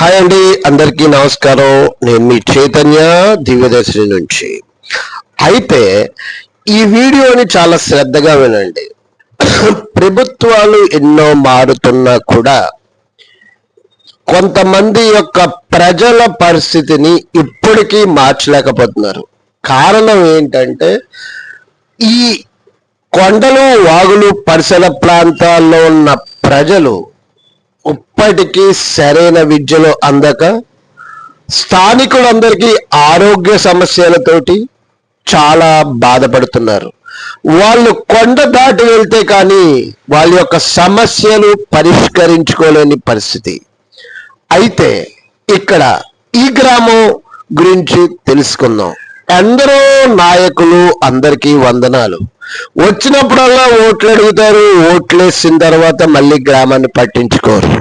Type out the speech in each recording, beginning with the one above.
Hi అండి అందరికీ నమస్కారం. నేను మీ చైతన్య దివ్యదర్శిని నుంచి. అయితే ఈ వీడియోని చాలా శ్రద్ధగా వినండి. ప్రభుత్వాలు ఎన్నో మారుతున్నా కూడా కొంతమంది యొక్క ప్రజల పరిస్థితిని ఇప్పటికీ మార్చలేకపోతున్నారు. కారణం ఏంటంటే ఈ కొండలు వాగులు పరిసర ప్రాంతాల్లో ఉన్న ప్రజలు ఇప్పటికీ సరైన విద్యలో అందక స్థానికులందరికీ ఆరోగ్య సమస్యలతోటి చాలా బాధపడుతున్నారు. వాళ్ళు కొండ దాటి వెళ్తే కానీ వాళ్ళ యొక్క సమస్యలు పరిష్కరించుకోలేని పరిస్థితి. అయితే ఇక్కడ ఈ గ్రామం గురించి తెలుసుకుందాం. ఎందరో నాయకులు అందరికీ వందనాలు. వచ్చినప్పుడల్లా ఓట్లు అడుగుతారు ఓట్లు వేసిన తర్వాత మళ్ళీ గ్రామాన్ని పట్టించుకోరు.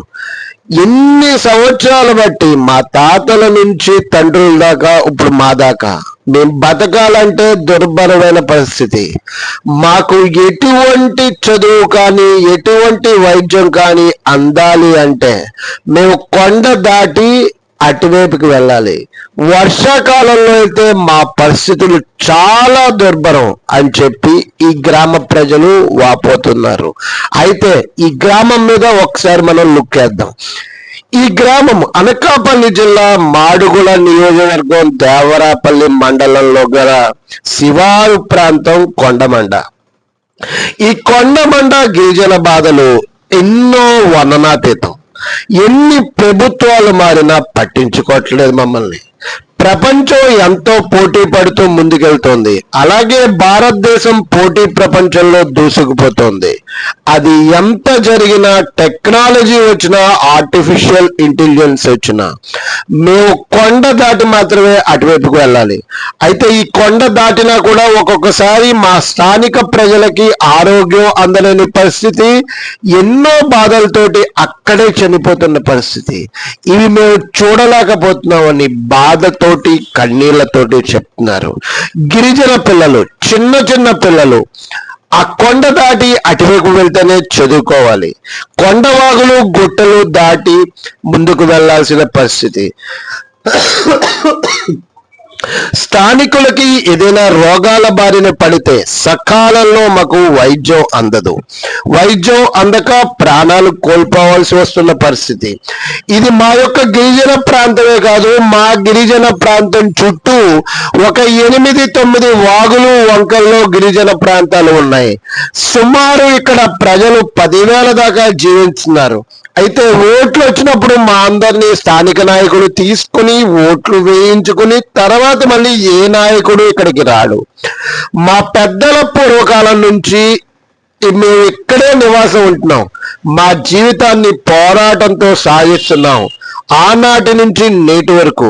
ఎన్ని సంవత్సరాలు బట్టి మా తాతల నుంచి తండ్రుల దాకా ఇప్పుడు మా దాకా. మేము బతకాలంటే దుర్భరమైన పరిస్థితి. మాకు ఎటువంటి చదువు కానీ ఎటువంటి వైద్యం కానీ అందాలి అంటే మేము కొండ దాటి అటువైపుకి వెళ్ళాలి. వర్షాకాలంలో అయితే మా పరిస్థితులు చాలా దుర్భరం అని చెప్పి ఈ గ్రామ ప్రజలు వాపోతున్నారు. అయితే ఈ గ్రామం మీద ఒకసారి మనం లుక్ వేద్దాం. ఈ గ్రామం అనకాపల్లి జిల్లా మాడుగుల నియోజకవర్గం దేవరాపల్లి మండలంలో గల శివారు ప్రాంతం కొండమండ. ఈ కొండమండ గిరిజన బాధలు ఎన్నో వర్ణనాతీతం ఎన్ని ప్రభుత్వాలు మారినా పట్టించుకోవట్లేదు మమ్మల్ని. ప్రపంచం ఎంతో పోటీ పడుతూ ముందుకెళ్తోంది. అలాగే భారతదేశం పోటీ ప్రపంచంలో దూసుకుపోతోంది. అది ఎంత జరిగినా టెక్నాలజీ వచ్చినా ఆర్టిఫిషియల్ ఇంటెలిజెన్స్ వచ్చినా మేము కొండ దాటి మాత్రమే అటువైపుకు వెళ్ళాలి. అయితే ఈ కొండ దాటినా కూడా ఒక్కొక్కసారి మా స్థానిక ప్రజలకి ఆరోగ్యం అందలేని పరిస్థితి ఎన్నో బాధలతోటి అక్కడే చనిపోతున్న పరిస్థితి. ఇవి మేము చూడలేకపోతున్నామని బాధతో బాధతోటి కన్నీళ్ళతోటి చెప్తున్నారు. గిరిజన పిల్లలు చిన్న చిన్న పిల్లలు ఆ కొండ దాటి అటువైపు వెళ్తేనే చదువుకోవాలి. కొండవాగులు గుట్టలు దాటి ముందుకు వెళ్ళాల్సిన పరిస్థితి. స్థానికులకి ఏదైనా రోగాల బారిన పడితే సకాలంలో మాకు వైద్యం అందదు. వైద్యం అందక ప్రాణాలు కోల్పోవాల్సి వస్తున్న పరిస్థితి. ఇది మా యొక్క గిరిజన ప్రాంతమే కాదు మా గిరిజన ప్రాంతం చుట్టూ ఒక ఎనిమిది తొమ్మిది వాగులు వంకల్లో గిరిజన ప్రాంతాలు ఉన్నాయి. సుమారు ఇక్కడ ప్రజలు పదివేల దాకా జీవిస్తున్నారు అయితే ఓట్లు వచ్చినప్పుడు మా అందరినీ స్థానిక నాయకుడు తీసుకుని ఓట్లు వేయించుకుని తర్వాత మళ్ళీ ఏ నాయకుడు ఇక్కడికి రాడు. మా పెద్దల పూర్వకాలం నుంచి మేము ఇక్కడే నివాసం ఉంటున్నాం. మా జీవితాన్ని పోరాటంతో సాగిస్తున్నాం. ఆనాటి నుంచి నేటి వరకు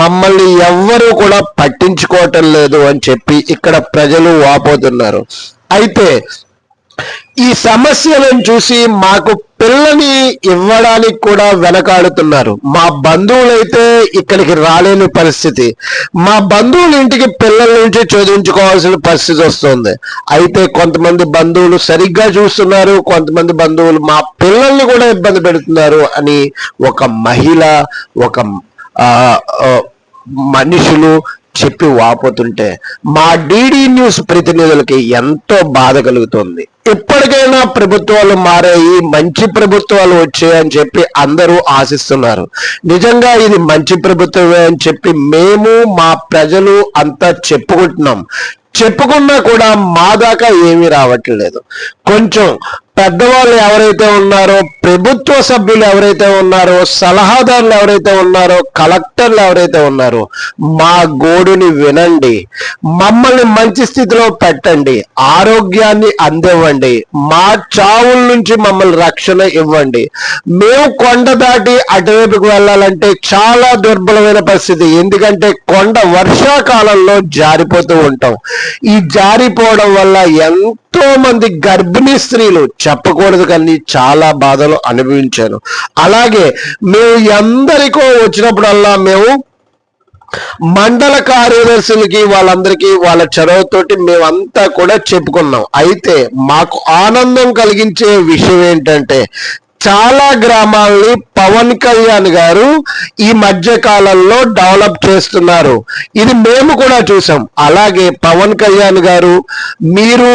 మమ్మల్ని ఎవ్వరూ కూడా పట్టించుకోవటం లేదు అని చెప్పి ఇక్కడ ప్రజలు వాపోతున్నారు. అయితే ఈ సమస్యలను చూసి మాకు పిల్లని ఇవ్వడానికి కూడా వెనకాడుతున్నారు. మా బంధువులైతే ఇక్కడికి రాలేని పరిస్థితి. మా బంధువుల ఇంటికి పిల్లల నుంచి చదివించుకోవాల్సిన పరిస్థితి వస్తుంది. అయితే కొంతమంది బంధువులు సరిగ్గా చూస్తున్నారు కొంతమంది బంధువులు మా పిల్లల్ని కూడా ఇబ్బంది పెడుతున్నారు అని ఒక మహిళ ఒక మనుషులు చెప్పి వాపోతుంటే మా డీడీ న్యూస్ ప్రతినిధులకి ఎంతో బాధ కలుగుతుంది. ఇప్పటికైనా ప్రభుత్వాలు మారాయి మంచి ప్రభుత్వాలు వచ్చాయని చెప్పి అందరూ ఆశిస్తున్నారు. నిజంగా ఇది మంచి ప్రభుత్వమే అని చెప్పి మేము మా ప్రజలు అంతా చెప్పుకుంటున్నాం. చెప్పుకున్నా కూడా మా దాకా ఏమీ రావట్లేదు. కొంచెం పెద్దవాళ్ళు ఎవరైతే ఉన్నారో ప్రభుత్వ సభ్యులు ఎవరైతే ఉన్నారో సలహాదారులు ఎవరైతే ఉన్నారో కలెక్టర్లు ఎవరైతే ఉన్నారో మా గోడుని వినండి. మమ్మల్ని మంచి స్థితిలో పెట్టండి. ఆరోగ్యాన్ని అందివ్వండి. మా చావుల నుంచి మమ్మల్ని రక్షణ ఇవ్వండి. మేము కొండ దాటి అటువైపుకు వెళ్ళాలంటే చాలా దుర్బలమైన పరిస్థితి. ఎందుకంటే కొండ వర్షాకాలంలో జారిపోతూ ఉంటాం. ఈ జారిపోవడం వల్ల ఎంతో మంది గర్భిణీ స్త్రీలు చెప్పకూడదు కానీ చాలా బాధలు అనుభవించాను. అలాగే మేము ఎందరికో వచ్చినప్పుడల్లా మేము మండల కార్యదర్శులకి వాళ్ళందరికీ వాళ్ళ చొరవతోటి మేమంతా కూడా చెప్పుకున్నాం. అయితే మాకు ఆనందం కలిగించే విషయం ఏంటంటే చాలా గ్రామాల్ని పవన్ కళ్యాణ్ గారు ఈ మధ్య కాలంలో డెవలప్ చేస్తున్నారు. ఇది మేము కూడా చూసాం. అలాగే పవన్ కళ్యాణ్ గారు మీరు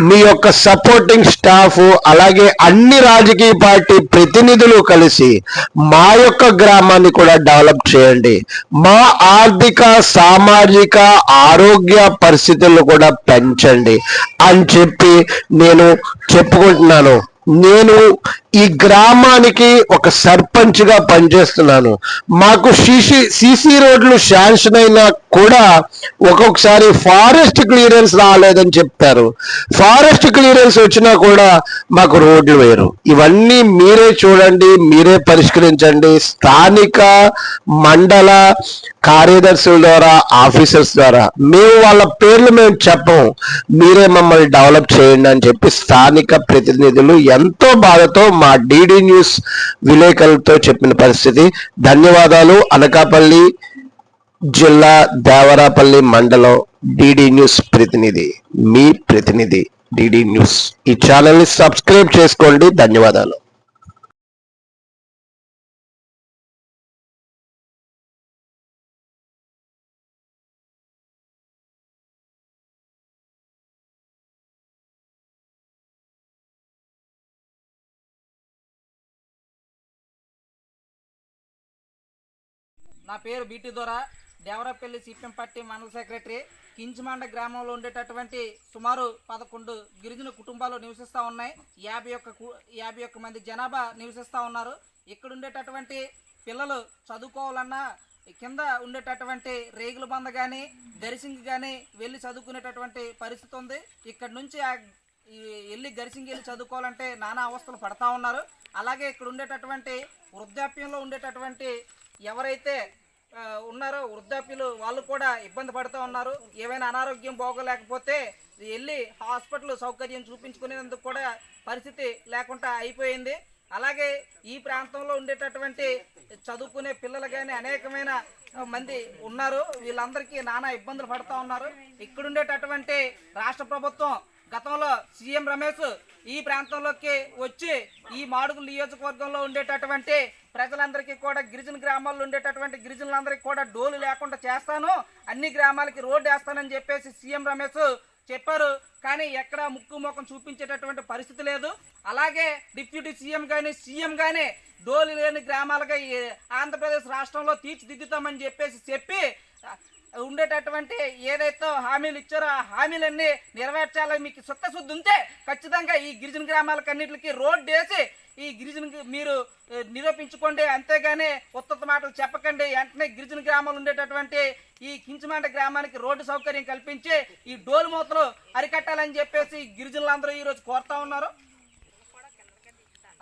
మీ యొక్క సపోర్టింగ్ స్టాఫ్ అలాగే అన్ని రాజకీయ పార్టీ ప్రతినిధులు కలిసి మా యొక్క గ్రామాన్ని కూడా డెవలప్ చేయండి. మా ఆర్థిక సామాజిక ఆరోగ్య పరిస్థితులను కూడా పెంచండి. అని చెప్పి నేను చెప్పుకుంటున్నాను. నేను ఈ గ్రామానికి ఒక సర్పంచ్గా పనిచేస్తున్నాను. మాకు సిసి సిసి రోడ్లు శాంక్షన్ అయినా కూడా ఒక్కొక్కసారి ఫారెస్ట్ క్లియరెన్స్ రాలేదని చెప్తారు ఫారెస్ట్ క్లియరెన్స్ వచ్చినా కూడా మాకు రోడ్లు వేరు ఇవన్నీ మీరే చూడండి మీరే పరిష్కరించండి. స్థానిక మండల కార్యదర్శుల ద్వారా ఆఫీసర్స్ ద్వారా మేము వాళ్ళ పేర్లు మేము చెప్పం మీరే మమ్మల్ని డెవలప్ చేయండి అని చెప్పి స్థానిక ప్రతినిధులు ఎంతో బాధతో మా డిడి న్యూస్ విలేకరులతో చెప్పిన పరిస్థితి. ధన్యవాదాలు. అనకాపల్లి జిల్లా దేవరాపల్లి మండలం డిడి న్యూస్ ప్రతినిధి మీ ప్రతినిధి డిడి న్యూస్. ఈ ఛానల్ని సబ్స్క్రైబ్ చేసుకోండి. ధన్యవాదాలు. నా పేరు BT Dora Devarapalli CPM party మండల సెక్రటరీ కించమండ గ్రామంలో ఉండేటటువంటి సుమారు పదకొండు గిరిజన కుటుంబాలు నివసిస్తూ ఉన్నాయి. యాభై ఒక్క కు- యాభై ఒక్క మంది జనాభా నివసిస్తూ ఉన్నారు. ఇక్కడ ఉండేటటువంటి పిల్లలు చదువుకోవాలన్నా కింద ఉండేటటువంటి రేగుల బంద కానీ గరిసింగ్ కానీ వెళ్ళి చదువుకునేటటువంటి పరిస్థితి ఉంది. ఇక్కడ నుంచి వెళ్ళి గరిసింగ్ వెళ్ళి చదువుకోవాలంటే నానా అవస్థలు పడతా ఉన్నారు. అలాగే ఇక్కడ ఉండేటటువంటి వృద్ధాప్యంలో ఉండేటటువంటి ఎవరైతే ఉన్నారో వృద్ధాప్యులు వాళ్ళు కూడా ఇబ్బంది పడుతూ ఉన్నారు. ఏమైనా అనారోగ్యం బాగోలేకపోతే వెళ్ళి హాస్పిటల్ సౌకర్యం చూపించుకునేందుకు కూడా పరిస్థితి లేకుండా అయిపోయింది. అలాగే ఈ ప్రాంతంలో ఉండేటటువంటి చదువుకునే పిల్లలు కానీ అనేకమైన మంది ఉన్నారు. వీళ్ళందరికీ నానా ఇబ్బందులు పడుతూ ఉన్నారు. ఇక్కడ ఉండేటటువంటి రాష్ట్ర ప్రభుత్వం గతంలో సీఎం రమేష్ ఈ ప్రాంతంలోకి వచ్చి ఈ మాడుగు నియోజకవర్గంలో ఉండేటటువంటి ప్రజలందరికీ కూడా గిరిజన గ్రామాల్లో ఉండేటటువంటి గిరిజనులందరికీ కూడా డోలు లేకుండా చేస్తాను. అన్ని గ్రామాలకి రోడ్డు వేస్తానని చెప్పేసి సీఎం రమేష్ చెప్పారు. కానీ ఎక్కడ ముక్కు ముఖం చూపించేటటువంటి పరిస్థితి లేదు. అలాగే డిప్యూటీ సీఎం కానీ సీఎం కానీ డోలు లేని గ్రామాలుగా ఆంధ్రప్రదేశ్ రాష్ట్రంలో తీర్చిదిద్దుతామని చెప్పేసి చెప్పి ఉండేటటువంటి ఏదైతే హామీలు ఇచ్చారో ఆ హామీలన్నీ నెరవేర్చాలని మీకు చిత్తశుద్ధి ఉంటే ఖచ్చితంగా ఈ గిరిజన గ్రామాలకన్నిటికి రోడ్డు వేసి ఈ గిరిజన మీరు నిరూపించుకోండి. అంతేగాని ఉత్తత మాటలు చెప్పకండి. వెంటనే గిరిజన గ్రామాలు ఉండేటటువంటి ఈ కించమండ గ్రామానికి రోడ్డు సౌకర్యం కల్పించి ఈ డోలు మూతలు అరికట్టాలని చెప్పేసి గిరిజనులందరూ ఈరోజు కోరుతా ఉన్నారు.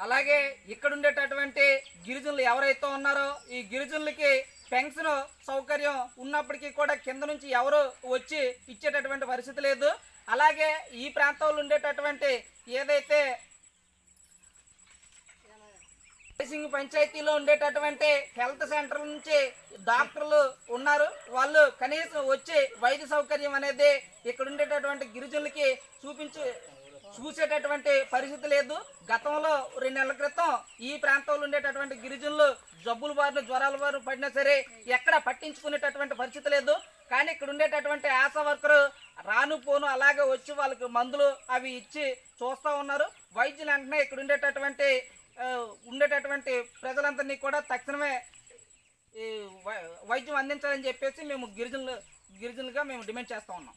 అలాగే ఇక్కడ ఉండేటటువంటి గిరిజనులు ఎవరైతే ఉన్నారో ఈ గిరిజనులకి పెన్షన్ సౌకర్యం ఉన్నప్పటికీ కూడా కింద నుంచి ఎవరు వచ్చి ఇచ్చేటటువంటి పరిస్థితి లేదు. అలాగే ఈ ప్రాంతంలో ఉండేటటువంటి ఏదైతే సింగ్ పంచాయతీలో ఉండేటటువంటి హెల్త్ సెంటర్ నుంచి డాక్టర్లు ఉన్నారు. వాళ్ళు కనీసం వచ్చి వైద్య సౌకర్యం అనేది ఇక్కడ ఉండేటటువంటి గిరిజనులకి చూపించు చూసేటటువంటి పరిస్థితి లేదు. గతంలో రెండు నెలల క్రితం ఈ ప్రాంతంలో ఉండేటటువంటి గిరిజనులు జబ్బులు బారిన జ్వరాల వారు పడినా సరే ఎక్కడ పట్టించుకునేటటువంటి పరిస్థితి లేదు. కానీ ఇక్కడ ఉండేటటువంటి ఆశా వర్కరు రాను పోను అలాగే వచ్చి వాళ్ళకి మందులు అవి ఇచ్చి చూస్తూ ఉన్నారు. వైద్యులు వెంటనే ఇక్కడ ఉండేటటువంటి ఉండేటటువంటి ప్రజలందరినీ కూడా తక్షణమే ఈ వై- వైద్యం అందించాలని చెప్పేసి మేము గిరిజనులు గిరిజనులుగా మేము డిమాండ్ చేస్తూ ఉన్నాం.